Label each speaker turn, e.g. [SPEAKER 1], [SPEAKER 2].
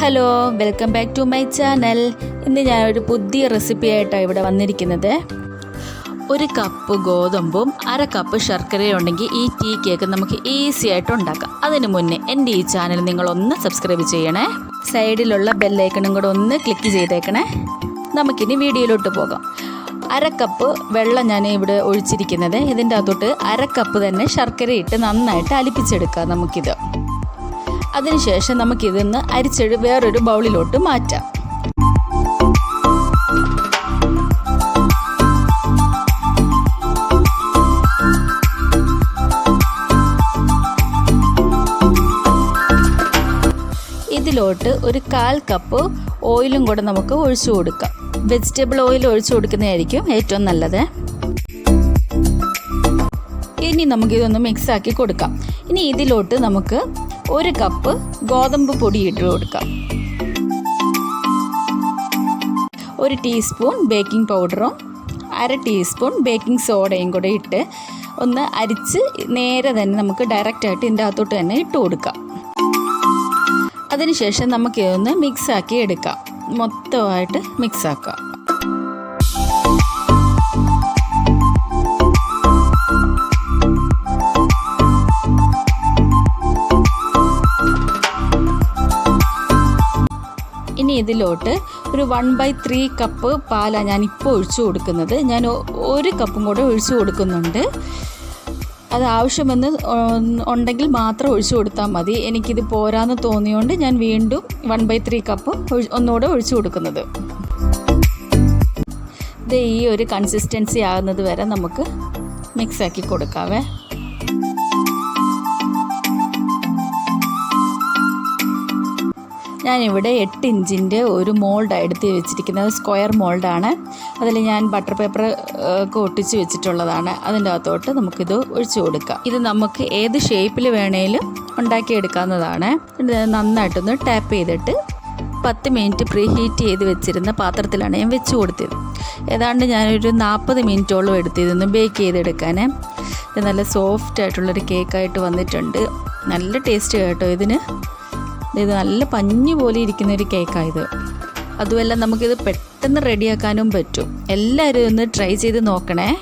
[SPEAKER 1] Hello welcome back to my channel ഇന്ന് ഞാനൊരു പുതിയ റെസിപ്പി ആയിട്ടാണ് ഇവിടെ വന്നിരിക്കുന്നത്. ഒരു കപ്പ് ഗോതമ്പും അര കപ്പ് ശർക്കരയും ഉണ്ടെങ്കിൽ ഈ ടീ കേക്ക് നമുക്ക് ഈസി ആയിട്ട് ഉണ്ടാക്കാം. അതിന് മുന്നേ എന്റെ ഈ ചാനൽ നിങ്ങളൊന്ന് സബ്സ്ക്രൈബ് ചെയ്യണേ. സൈഡിലുള്ള ബെല്ലൈക്കണും കൂടെ ഒന്ന് ക്ലിക്ക് ചെയ്തേക്കണേ. നമുക്കിനി വീഡിയോയിലോട്ട് പോകാം. അര കപ്പ് വെള്ളം ഞാൻ ഇവിടെ ഒഴിച്ചിരിക്കുന്നത്. ഇതിന്റെ അകത്തോട്ട് അര കപ്പ് തന്നെ ശർക്കര ഇട്ട് നന്നായിട്ട് അലിപ്പിച്ചെടുക്കാം നമുക്കിത്. അതിനുശേഷം നമുക്ക് നമുക്കിതൊന്ന് അരിച്ചെഴു വേറൊരു ബൗളിലോട്ട് മാറ്റാം. ഇതിലോട്ട് ഒരു കാൽ കപ്പ് ഓയിലും കൂടെ നമുക്ക് ഒഴിച്ചു കൊടുക്കാം. വെജിറ്റബിൾ ഓയിൽ ഒഴിച്ചു കൊടുക്കുന്നതായിരിക്കും ഏറ്റവും നല്ലത്. ഇനി നമുക്കിതൊന്ന് മിക്സ് ആക്കി കൊടുക്കാം. ഇനി ഇതിലോട്ട് നമുക്ക് ഒരു കപ്പ് ഗോതമ്പ് പൊടി ഇട്ട് കൊടുക്കാം. ഒരു ടീസ്പൂൺ ബേക്കിംഗ് പൗഡറും അര ടീസ്പൂൺ ബേക്കിംഗ് സോഡയും കൂടെ ഇട്ട് ഒന്ന് അരിച്ച് നേരെ തന്നെ നമുക്ക് ഡയറക്റ്റായിട്ട് ഇതിന്റെ അകത്തോട്ട് തന്നെ ഇട്ട് കൊടുക്കാം. അതിനുശേഷം നമുക്കിതൊന്ന് മിക്സാക്കി എടുക്കാം. മൊത്തമായിട്ട് മിക്സാക്കാം ഇനി ഇതിലോട്ട് ഒരു വൺ ബൈ ത്രീ കപ്പ് പാലാണ് ഞാൻ ഇപ്പോൾ ഒഴിച്ചു കൊടുക്കുന്നത്. ഞാൻ ഒരു കപ്പും കൂടെ ഒഴിച്ചു കൊടുക്കുന്നുണ്ട്. അത് ആവശ്യമെന്ന് ഉണ്ടെങ്കിൽ മാത്രം ഒഴിച്ചു കൊടുത്താൽ മതി. എനിക്കിത് പോരാന്ന് തോന്നിയോണ്ട് ഞാൻ വീണ്ടും വൺ ബൈ ത്രീ കപ്പ് ഒന്നുകൂടെ ഒഴിച്ചു കൊടുക്കുന്നത്. ഇത് ഈ ഒരു കൺസിസ്റ്റൻസി ആകുന്നത് വരെ നമുക്ക് മിക്സാക്കി കൊടുക്കാവേ. ഞാനിവിടെ എട്ട് ഇഞ്ചിന്റെ ഒരു മോൾഡാണ് എടുത്ത് വെച്ചിരിക്കുന്നത്. സ്ക്വയർ മോൾഡാണ്. അതിൽ ഞാൻ ബട്ടർ പേപ്പർ ഒക്കെ ഒട്ടിച്ച് വെച്ചിട്ടുള്ളതാണ്. അതിന്റെ അകത്തോട്ട് നമുക്കിത് ഒഴിച്ചു കൊടുക്കാം. ഇത് നമുക്ക് ഏത് ഷേപ്പിൽ വേണേലും ഉണ്ടാക്കിയെടുക്കാവുന്നതാണ്. നന്നായിട്ടൊന്ന് ടാപ്പ് ചെയ്തിട്ട് പത്ത് മിനിറ്റ് പ്രീ ഹീറ്റ് ചെയ്ത് വെച്ചിരുന്ന പാത്രത്തിലാണ് ഞാൻ വെച്ച് കൊടുത്തത്. ഏതാണ്ട് ഞാനൊരു നാൽപ്പത് മിനിറ്റോളം എടുത്തിരുന്നു ബേക്ക് ചെയ്തെടുക്കാൻ. ഇത് നല്ല സോഫ്റ്റ് ആയിട്ടുള്ളൊരു കേക്കായിട്ട് വന്നിട്ടുണ്ട്. നല്ല ടേസ്റ്റ് കേട്ടോ ഇതിന്. ഇത് നല്ല പഞ്ഞു പോലെ ഇരിക്കുന്ന ഒരു കേക്കാണ് അതുമല്ല നമുക്കിത് പെട്ടെന്ന് റെഡിയാക്കാനും പറ്റും. എല്ലാവരും ഒന്ന് ട്രൈ ചെയ്ത് നോക്കണേ.